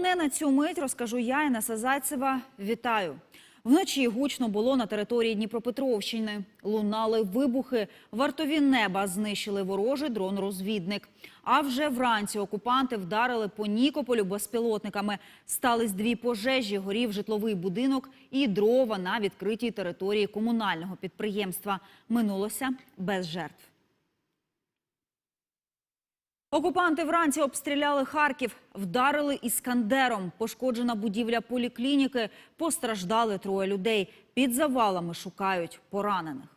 Головне на цю мить розкажу я, Інеса Зайцева. Вітаю. Вночі гучно було на території Дніпропетровщини. Лунали вибухи. Вартові неба знищили ворожий дрон-розвідник. А вже вранці окупанти вдарили по Нікополю безпілотниками. Стались дві пожежі, горів житловий будинок і дрова на відкритій території комунального підприємства. Минулося без жертв. Окупанти вранці обстріляли Харків, вдарили іскандером. Пошкоджена будівля поліклініки. Постраждали троє людей. Під завалами шукають поранених.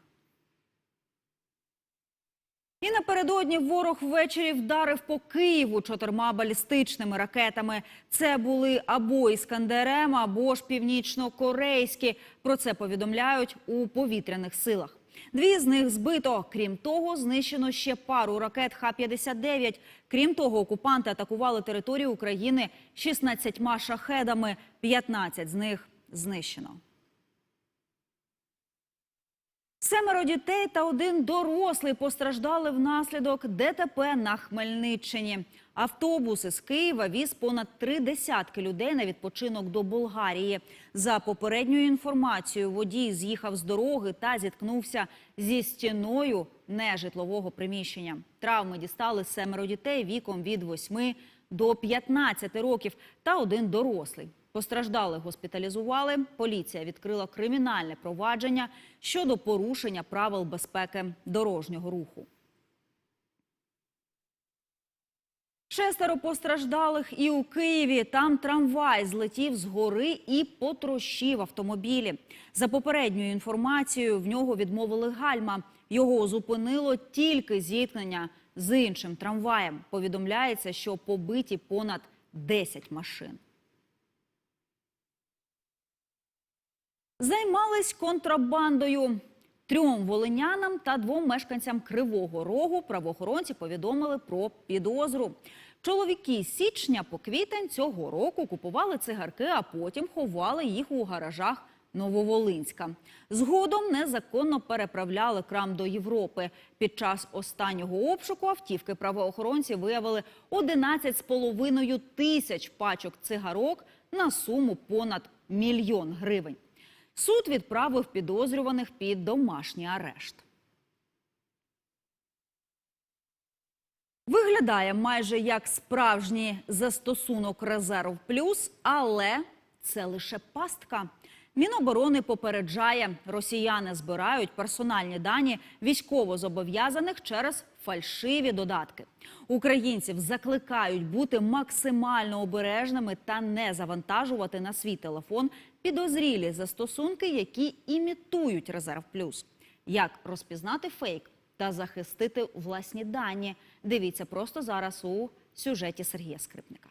І напередодні ворог ввечері вдарив по Києву чотирма балістичними ракетами. Це були або іскандерем, або ж північно-корейські. Про це повідомляють у повітряних силах. Дві з них збито. Крім того, знищено ще пару ракет Х-59. Крім того, окупанти атакували територію України 16 шахедами. 15 з них знищено. Семеро дітей та один дорослий постраждали внаслідок ДТП на Хмельниччині. Автобус із Києва віз понад три десятки людей на відпочинок до Болгарії. За попередньою інформацією, водій з'їхав з дороги та зіткнувся зі стіною нежитлового приміщення. Травми дістали семеро дітей віком від 8 до 15 років та один дорослий. Постраждалих госпіталізували. Поліція відкрила кримінальне провадження щодо порушення правил безпеки дорожнього руху. Шестеро постраждалих і у Києві. Там трамвай злетів з гори і потрощив автомобілі. За попередньою інформацією, в нього відмовили гальма. Його зупинило тільки зіткнення з іншим трамваєм. Повідомляється, що побиті понад 10 машин. Займались контрабандою. Трьом волинянам та двом мешканцям Кривого Рогу правоохоронці повідомили про підозру. Чоловіки з січня по квітень цього року купували цигарки, а потім ховали їх у гаражах Нововолинська. Згодом незаконно переправляли крам до Європи. Під час останнього обшуку автівки правоохоронці виявили 11,5 тисяч пачок цигарок на суму понад мільйон гривень. Суд відправив підозрюваних під домашній арешт. Виглядає майже як справжній застосунок резерв плюс, але це лише пастка. Міноборони попереджає, росіяни збирають персональні дані військовозобов'язаних через фальшиві додатки. Українців закликають бути максимально обережними та не завантажувати на свій телефон підозрілі застосунки, які імітують резерв плюс. Як розпізнати фейк та захистити власні дані? Дивіться просто зараз у сюжеті Сергія Скрипника.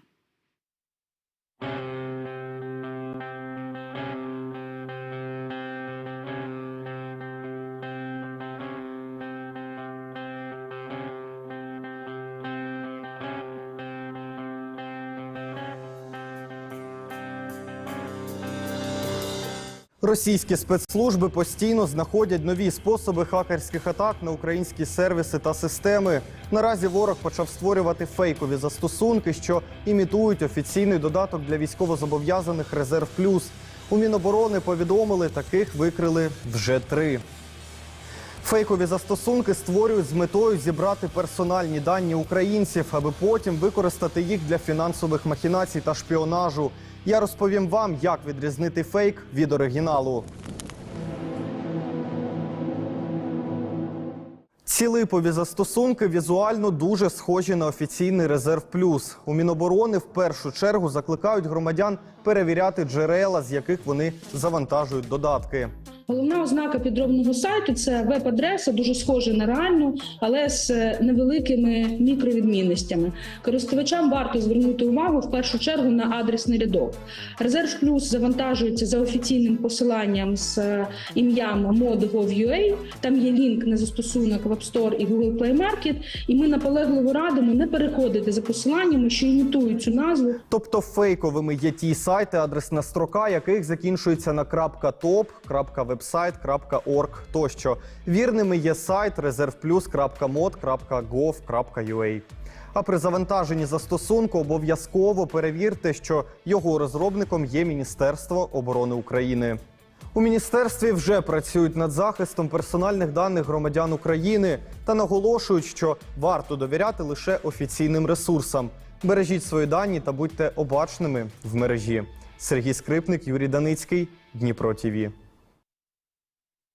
Російські спецслужби постійно знаходять нові способи хакерських атак на українські сервіси та системи. Наразі ворог почав створювати фейкові застосунки, що імітують офіційний додаток для військовозобов'язаних Резерв Плюс. У Міноборони повідомили, таких викрили вже три. Фейкові застосунки створюють з метою зібрати персональні дані українців, аби потім використати їх для фінансових махінацій та шпіонажу. Я розповім вам, як відрізнити фейк від оригіналу. Ці липові застосунки візуально дуже схожі на офіційний резерв плюс. У Міноборони в першу чергу закликають громадян перевіряти джерела, з яких вони завантажують додатки. Головна ознака підробного сайту це веб-адреса, дуже схожа на реальну, але з е, невеликими мікровідмінностями. Користувачам варто звернути увагу в першу чергу на адресний рядок. Резерв плюс завантажується за офіційним посиланням з е, ім'ям mod.gov.ua. Там є лінк на застосунок в App Store і Google Play Market. І ми наполегливо радимо не переходити за посиланнями, що імітують цю назву. Тобто фейковими є ті сайти, адресна строка яких закінчується на .top, .website вебсайт.org тощо. Вірними є сайт reservplus.mod.gov.ua. А при завантаженні застосунку обов'язково перевірте, що його розробником є Міністерство оборони України. У міністерстві вже працюють над захистом персональних даних громадян України та наголошують, що варто довіряти лише офіційним ресурсам. Бережіть свої дані та будьте обачними в мережі. Сергій Скрипник, Юрій Даницький, Дніпро ТІВІ.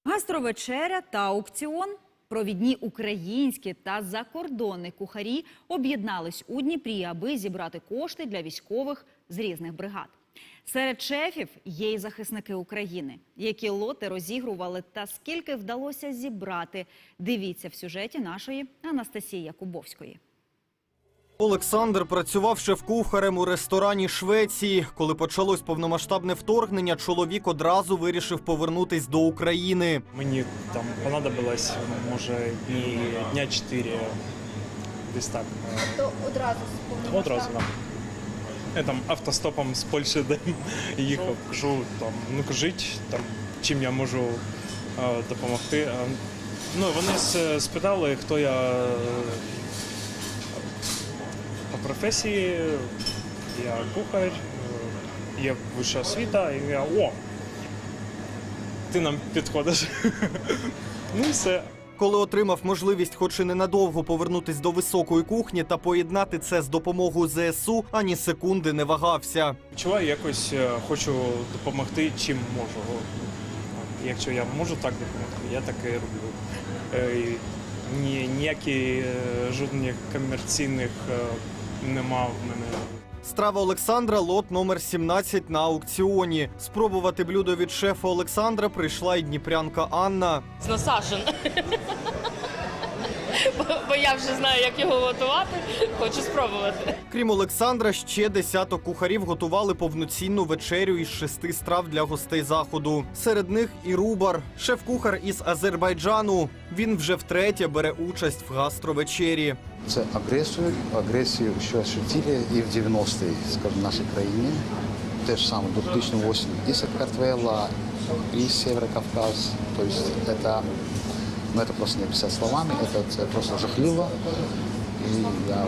Гастровечеря та аукціон. Провідні українські та закордонні кухарі об'єднались у Дніпрі, аби зібрати кошти для військових з різних бригад. Серед шефів є й захисники України, які лоти розігрували та скільки вдалося зібрати. Дивіться в сюжеті нашої Анастасії Якубовської. Олександр працював шеф-кухарем у ресторані Швеції. Коли почалось повномасштабне вторгнення, чоловік одразу вирішив повернутись до України. Мені там понадобилось, може, дні, дня 4, десь так. То одразу? Одразу там. Я там автостопом з Польщі де їхав, кажу, там, ну кажіть, там, чим я можу е, допомогти. Ну, вони спитали, хто я по професії, я кухар, е, є вища освіта, і я о! Ти нам підходиш. Ну і все. Коли отримав можливість, хоч і ненадовго повернутись до високої кухні та поєднати це з допомогою ЗСУ, ані секунди не вагався. Відчуваю, якось е, хочу допомогти, чим можу. Якщо я можу так допомогти, я так і роблю. Е, Ні, ніякі жодних комерційних нема в мене. Страва Олександра лот номер 17 на аукціоні. Спробувати блюдо від шефа Олександра прийшла й дніпрянка Анна. Насажен. Бо, бо я вже знаю, як його готувати. Хочу спробувати. Крім Олександра, ще десяток кухарів готували повноцінну вечерю із шести страв для гостей заходу. Серед них і Рубар, шеф-кухар із Азербайджану. Він вже втретє бере участь в гастровечері. Це агресію, агресію, що ощутили і в 90-ті, скажімо, в нашій країні. Те ж саме, 2008 і Сакартвела, і Северокавказ. Тобто це, ну, это просто не описать словами, это, це просто жахливо. И я,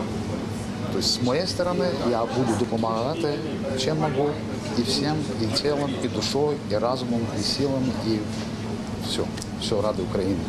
тобто, з моєї сторони, я буду допомагати, чим можу, і всім, і тілом, і душою, і разумом, і силами, і все, все ради України.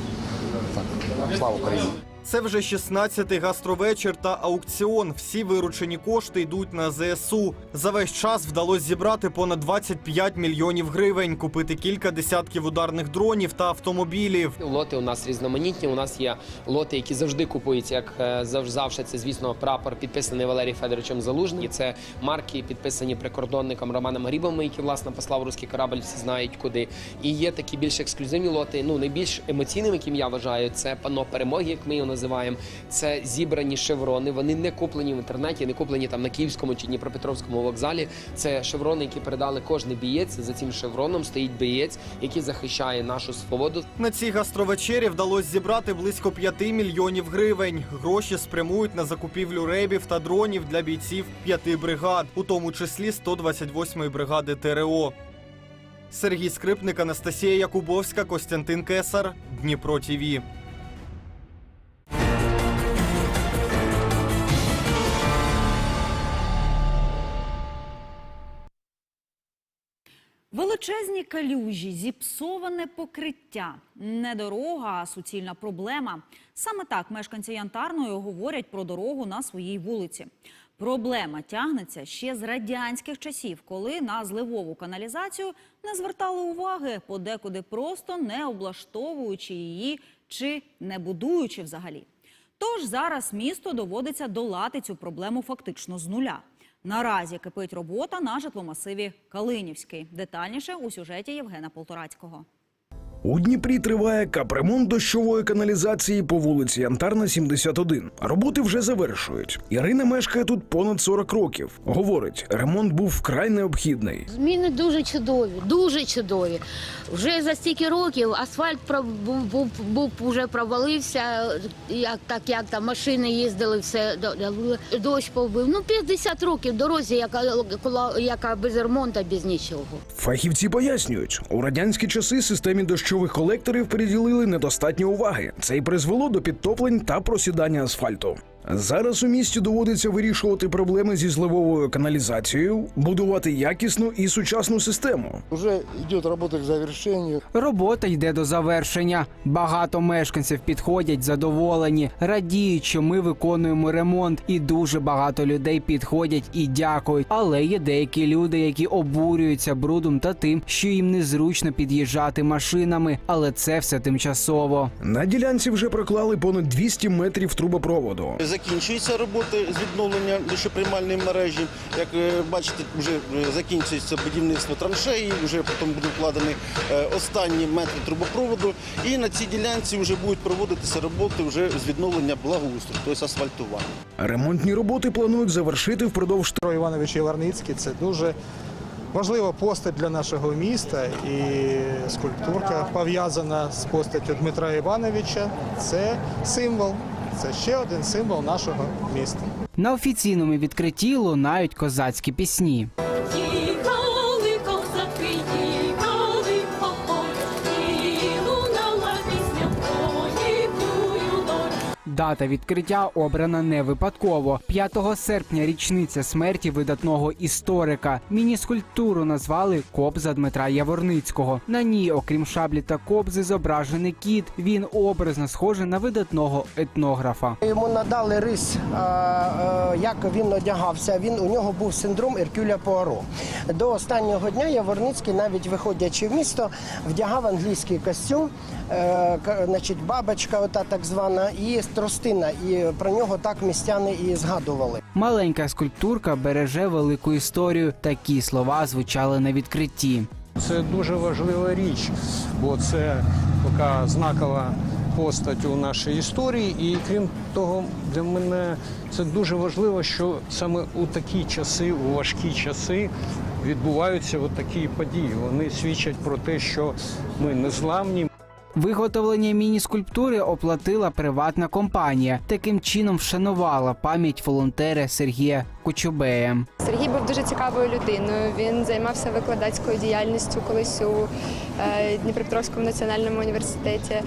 Так, слава Україні! Це вже 16-й гастровечір та аукціон. Всі виручені кошти йдуть на ЗСУ. За весь час вдалося зібрати понад 25 мільйонів гривень, купити кілька десятків ударних дронів та автомобілів. Лоти у нас різноманітні. У нас є лоти, які завжди купуються, як е, завжди. Це звісно прапор підписаний Валерієм Федоровичем Залужним. Це марки, підписані прикордонником Романом Грібом, який власне послав руський корабль, всі знають куди. І є такі більш ексклюзивні лоти. Ну найбільш емоційними, яким я вважаю, це пано перемоги, як ми називаємо. Це зібрані шеврони. Вони не куплені в інтернеті, не куплені там на Київському чи Дніпропетровському вокзалі. Це шеврони, які передали кожний бієць. За цим шевроном стоїть бієць, який захищає нашу свободу. На цій гастровечері вдалося зібрати близько 5 мільйонів гривень. Гроші спрямують на закупівлю ребів та дронів для бійців п'яти бригад, у тому числі 128-ї бригади ТРО. Сергій Скрипник, Анастасія Якубовська, Костянтин Кесар, Дніпро ТІВІ. Величезні калюжі, зіпсоване покриття, не дорога, а суцільна проблема. Саме так мешканці Янтарної говорять про дорогу на своїй вулиці. Проблема тягнеться ще з радянських часів, коли на зливову каналізацію не звертали уваги, подекуди просто не облаштовуючи її чи не будуючи взагалі. Тож зараз місто доводиться долати цю проблему фактично з нуля. Наразі кипить робота на житломасиві Калинівський. Детальніше у сюжеті Євгена Полторацького. У Дніпрі триває капремонт дощової каналізації по вулиці Янтарна, 71. Роботи вже завершують. Ірина мешкає тут понад 40 років. Говорить, ремонт був вкрай необхідний. Зміни дуже чудові, дуже чудові. Вже за стільки років асфальт був, був, був вже провалився, як так як там машини їздили, все до- до- дощ повбив. Ну 50 років дорозі, яка, яка без ремонту, без нічого. Фахівці пояснюють, у радянські часи системі дощових колекторів приділили недостатньо уваги. Це й призвело до підтоплень та просідання асфальту. Зараз у місті доводиться вирішувати проблеми зі зливовою каналізацією, будувати якісну і сучасну систему. Уже идет работа к завершению. Робота йде до завершення. Багато мешканців підходять задоволені, радіють, що ми виконуємо ремонт, і дуже багато людей підходять і дякують. Але є деякі люди, які обурюються брудом та тим, що їм незручно під'їжджати машинами, але це все тимчасово. На ділянці вже проклали понад 200 метрів трубопроводу. Закінчуються роботи з відновлення душеприймальної мережі. Як е, бачите, вже е, закінчується будівництво траншеї, вже потім будуть вкладені е, останні метри трубопроводу. І на цій ділянці вже будуть проводитися роботи вже з відновлення благоустрою, тобто асфальтування. Ремонтні роботи планують завершити впродовж Петро Іванович Єварницький це дуже важлива постать для нашого міста. І скульптурка пов'язана з постаттю Дмитра Івановича. Це символ, це ще один символ нашого міста. На офіційному відкритті лунають козацькі пісні. Дата відкриття обрана не випадково. 5 серпня річниця смерті видатного історика. Міні-скульптуру назвали Кобза Дмитра Яворницького. На ній, окрім шаблі та кобзи, зображений кіт. Він образно схожий на видатного етнографа. Йому надали рис, як він одягався. Він у нього був синдром Еркюля Пуаро. До останнього дня Яворницький, навіть виходячи в місто, вдягав англійський костюм, е, значить, бабочка, ота так звана, і тростина. І про нього так містяни і згадували. Маленька скульптурка береже велику історію. Такі слова звучали на відкритті. Це дуже важлива річ, бо це така знакова постать у нашій історії. І крім того, для мене це дуже важливо, що саме у такі часи, у важкі часи, відбуваються от такі події. Вони свідчать про те, що ми незламні, Виготовлення міні-скульптури оплатила приватна компанія. Таким чином вшанувала пам'ять волонтера Сергія Кочубея. Сергій був дуже цікавою людиною. Він займався викладацькою діяльністю колись у е, Дніпропетровському національному університеті. Е,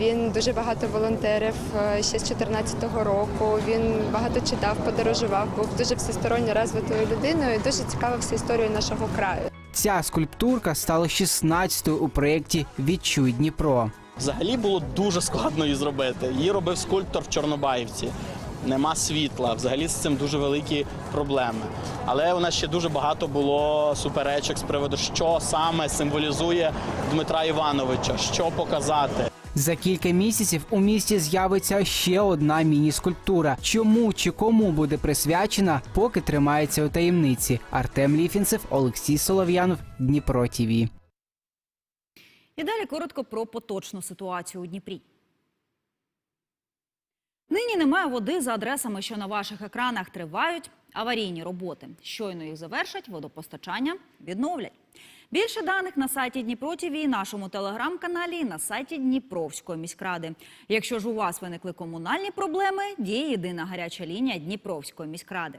він дуже багато волонтерів е, ще з 2014 року. Він багато читав, подорожував, був дуже всесторонньо розвитою людиною. і Дуже цікавився історією нашого краю. Ця скульптурка стала 16-ю у проєкті Відчуй Дніпро. Взагалі було дуже складно її зробити. Її робив скульптор в Чорнобаївці. Нема світла, взагалі з цим дуже великі проблеми. Але у нас ще дуже багато було суперечок з приводу, що саме символізує Дмитра Івановича, що показати. За кілька місяців у місті з'явиться ще одна міні-скульптура. Чому чи кому буде присвячена, поки тримається у таємниці. Артем Ліфінцев, Олексій Солов'янов, Дніпро ТІВІ. І далі коротко про поточну ситуацію у Дніпрі. Нині немає води за адресами, що на ваших екранах тривають аварійні роботи. Щойно їх завершать, водопостачання відновлять. Більше даних на сайті Дніпро ТІВІ, нашому телеграм-каналі і на сайті Дніпровської міськради. Якщо ж у вас виникли комунальні проблеми, діє єдина гаряча лінія Дніпровської міськради.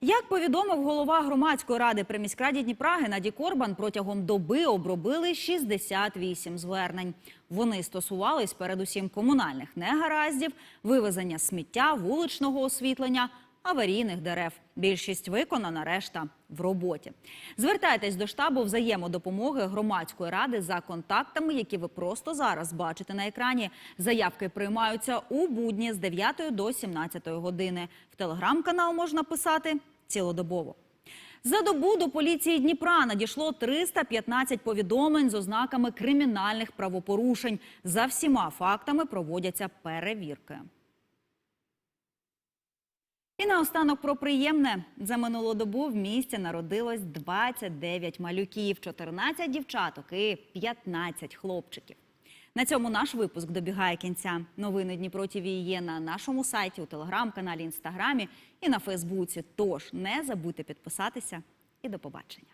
Як повідомив голова громадської ради при міськраді Дніпра Геннадій Корбан, протягом доби обробили 68 звернень. Вони стосувались передусім комунальних негараздів, вивезення сміття, вуличного освітлення, аварійних дерев. Більшість виконана, решта в роботі. Звертайтесь до штабу взаємодопомоги громадської ради за контактами, які ви просто зараз бачите на екрані. Заявки приймаються у будні з 9 до 17 години. В телеграм-канал можна писати цілодобово. За добу до поліції Дніпра надійшло 315 повідомлень з ознаками кримінальних правопорушень. За всіма фактами проводяться перевірки. І наостанок про приємне. За минулу добу в місті народилось 29 малюків, 14 дівчаток і 15 хлопчиків. На цьому наш випуск добігає кінця. Новини Дніпро ТВ є на нашому сайті, у телеграм-каналі, інстаграмі і на Фейсбуці. Тож не забудьте підписатися і до побачення.